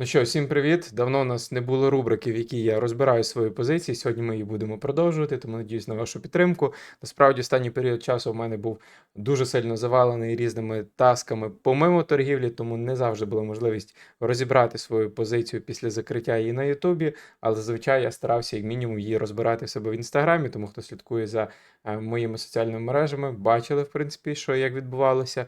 Ну що, всім привіт! Давно у нас не було рубрики, в якій я розбираю свої позиції. Сьогодні ми її будемо продовжувати, тому надіюсь на вашу підтримку. Насправді, останній період часу у мене був дуже сильно завалений різними тасками помимо торгівлі, тому не завжди була можливість розібрати свою позицію після закриття її на Ютубі. Але зазвичай я старався як мінімум її розбирати в себе в інстаграмі, тому хто слідкує за е, моїми соціальними мережами, бачили, в принципі, що як відбувалося.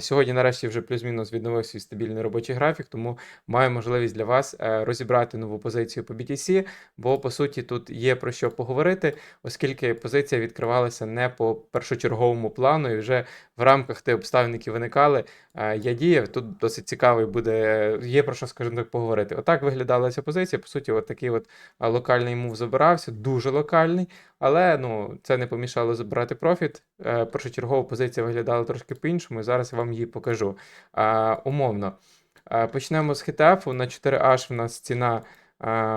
Сьогодні, нарешті, вже плюс-мінус відновив свій стабільний робочий графік, тому маю можливість для вас е, розібрати нову позицію по BTC, бо по суті тут є про що поговорити, оскільки позиція відкривалася не по першочерговому плану, і вже в рамках тих обставин, які виникали, е, я діяв. Тут досить цікавий буде, є про що, скажімо так, поговорити. Отак виглядала ця позиція. По суті, от такий от е, локальний мув забирався, дуже локальний. Але ну, це не помішало забрати профіт. Е, першочергова позиція виглядала трошки по-іншому, і зараз я вам її покажу. Умовно. Почнемо з хітефу. На 4H в нас ціна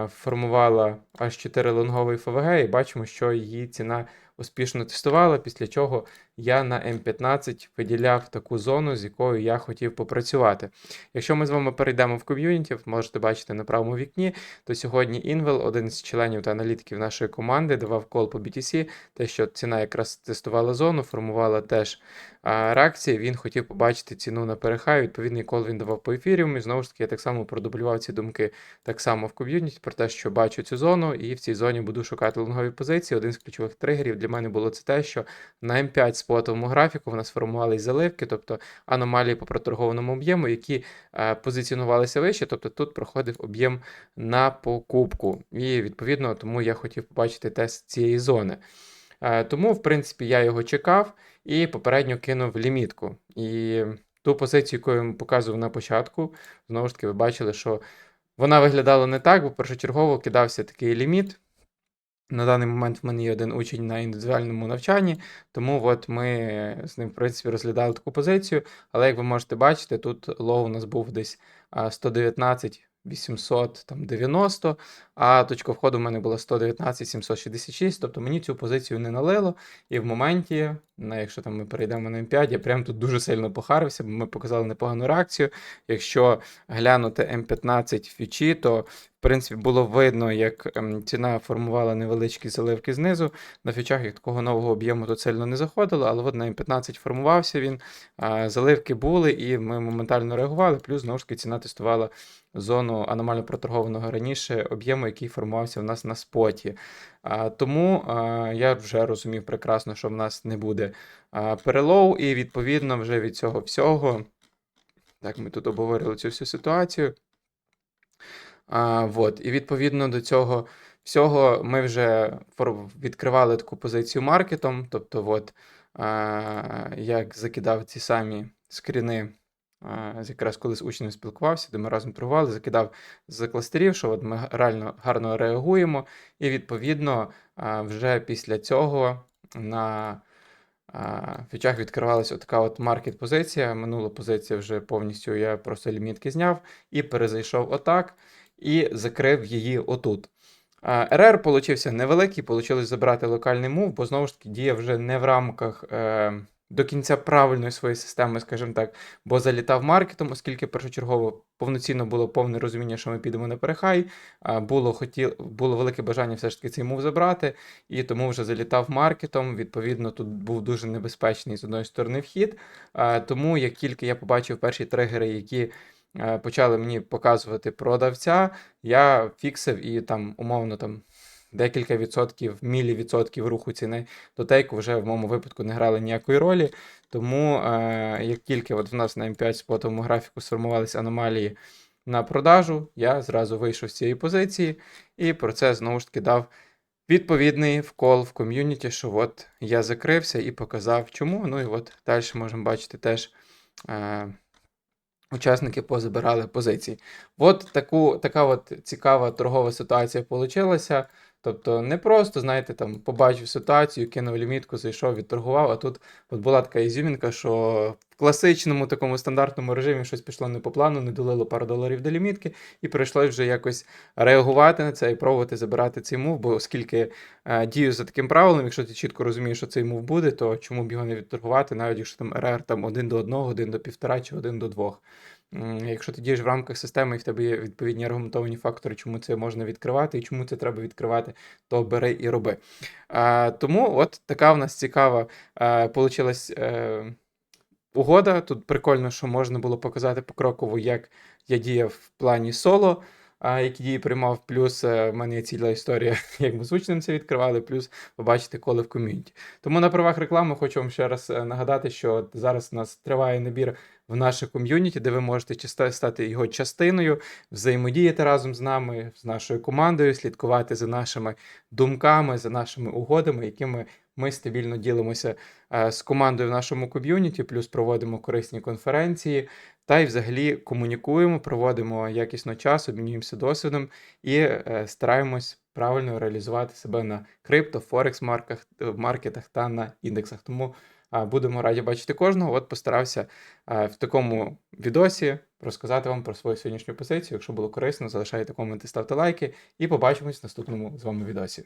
формувала аж 4 лонговий ФВГ, і бачимо, що її ціна успішно тестувала, після чого я на М15 виділяв таку зону, з якою я хотів попрацювати. Якщо ми з вами перейдемо в ком'юніті, можете бачити на правому вікні, то сьогодні Інвел, один з членів та аналітиків нашої команди, давав кол по BTC, те, що ціна якраз тестувала зону, формувала теж а, реакції. Він хотів побачити ціну на перехай. Відповідний кол він давав по ефіріумі. Знову ж таки, я так само продублював ці думки так само в ком'юніті про те, що бачу цю зону, і в цій зоні буду шукати лонгові позиції. Один з ключових тригерів для мене було це те, що на М5 спотовому графіку в нас формувались заливки, тобто аномалії по проторгованому об'єму, які е, позиціонувалися вище, тобто тут проходив об'єм на покупку. І відповідно тому я хотів побачити тест цієї зони. Е, Тому, в принципі, я його чекав і попередньо кинув лімітку. І ту позицію, яку я вам показував на початку, знову ж таки, ви бачили, що вона виглядала не так, бо першочергово кидався такий ліміт. На даний момент в мене є один учень на індивідуальному навчанні, тому от ми з ним, в принципі, розглядали таку позицію. Але як ви можете бачити, тут лоу у нас був десь а, 119 890, а точка входу в мене була 119 766, тобто мені цю позицію не налило. І в моменті, якщо там ми перейдемо на М5, я прям тут дуже сильно похарився, бо ми показали непогану реакцію. Якщо глянути М15 фічі, то принципі було видно, як ем, ціна формувала невеличкі заливки знизу. На фічах як такого нового об'єму тут сильно не заходило, але от на М15 формувався він, заливки були, і ми моментально реагували. Плюс знову ж таки ціна тестувала зону аномально проторгованого раніше об'єму, який формувався в нас на споті. Тому я вже розумів прекрасно, що в нас не буде перелоу, і відповідно вже від цього всього. Так, ми тут обговорили цю всю ситуацію. А, вот, і відповідно до цього всього ми вже відкривали таку позицію маркетом. Тобто, от, а, як закидав ці самі скріни, а, якраз коли з учнем спілкувався, де ми разом торгували, закидав з кластерів, що от ми реально гарно реагуємо. І відповідно а, вже після цього на фічах відкривалася така от маркет-позиція. Минула позиція вже повністю я просто лімітки зняв і перезайшов отак і закрив її отут. РР получився невеликий, получилось забрати локальний мув, бо знову ж таки діяв вже не в рамках е, до кінця правильної своєї системи, скажімо так, бо залітав маркетом, оскільки першочергово повноцінно було повне розуміння, що ми підемо на перехай. Було, хотів, було велике бажання все ж таки цей мув забрати, і тому вже залітав маркетом. Відповідно, тут був дуже небезпечний з одної сторони вхід. А, тому як тільки я побачив перші тригери, які е, почали мені показувати продавця, я фіксив і там умовно там. Декілька відсотків, мілівідсотків руху ціни до тейку вже в моєму випадку не грали ніякої ролі. Тому е, як тільки от в нас на М5 спотовому графіку сформувалися аномалії на продажу, я зразу вийшов з цієї позиції і про це знову ж таки дав відповідний вкол в ком'юніті, що от я закрився і показав чому. Ну і от далі можемо бачити теж. Е, Учасники позабирали позиції. От таку, така от цікава торгова ситуація вийшла. Тобто не просто, знаєте, там побачив ситуацію, кинув лімітку, зайшов, відторгував, а тут от була така ізюмінка, що класичному такому стандартному режимі щось пішло не по плану, не долило пару доларів до лімітки, і прийшлось вже якось реагувати на це і пробувати забирати цей мув, бо оскільки е, дію за таким правилом, якщо ти чітко розумієш, що цей мув буде, то чому б його не відторгувати, навіть якщо там РР там 1 до 1, 1 до 1,5 чи 1 до 2. Якщо ти дієш в рамках системи і в тебе є відповідні аргументовані фактори, чому це можна відкривати і чому це треба відкривати, то бери і роби. А, тому от така в нас цікава а, получилась е, угода. Тут прикольно, що можна було показати покроково, як я діяв в плані соло, які дії приймав. Плюс е, в мене є ціла історія, як ми з учнем це відкривали, плюс побачити коли в ком'юніті. Тому на правах реклами хочу вам ще раз е, нагадати, що зараз у нас триває набір в наше ком'юніті, де ви можете стати його частиною, взаємодіяти разом з нами, з нашою командою, слідкувати за нашими думками, за нашими угодами, якими ми стабільно ділимося е, з командою в нашому ком'юніті, плюс проводимо корисні конференції, та й взагалі комунікуємо, проводимо якісно час, обмінюємося досвідом і е, стараємось правильно реалізувати себе на крипто, форекс марках, маркетах та на індексах. Тому будемо раді бачити кожного. От постарався в такому відосі розказати вам про свою сьогоднішню позицію. Якщо було корисно, залишайте коменти, ставте лайки і побачимось в наступному з вами відосі.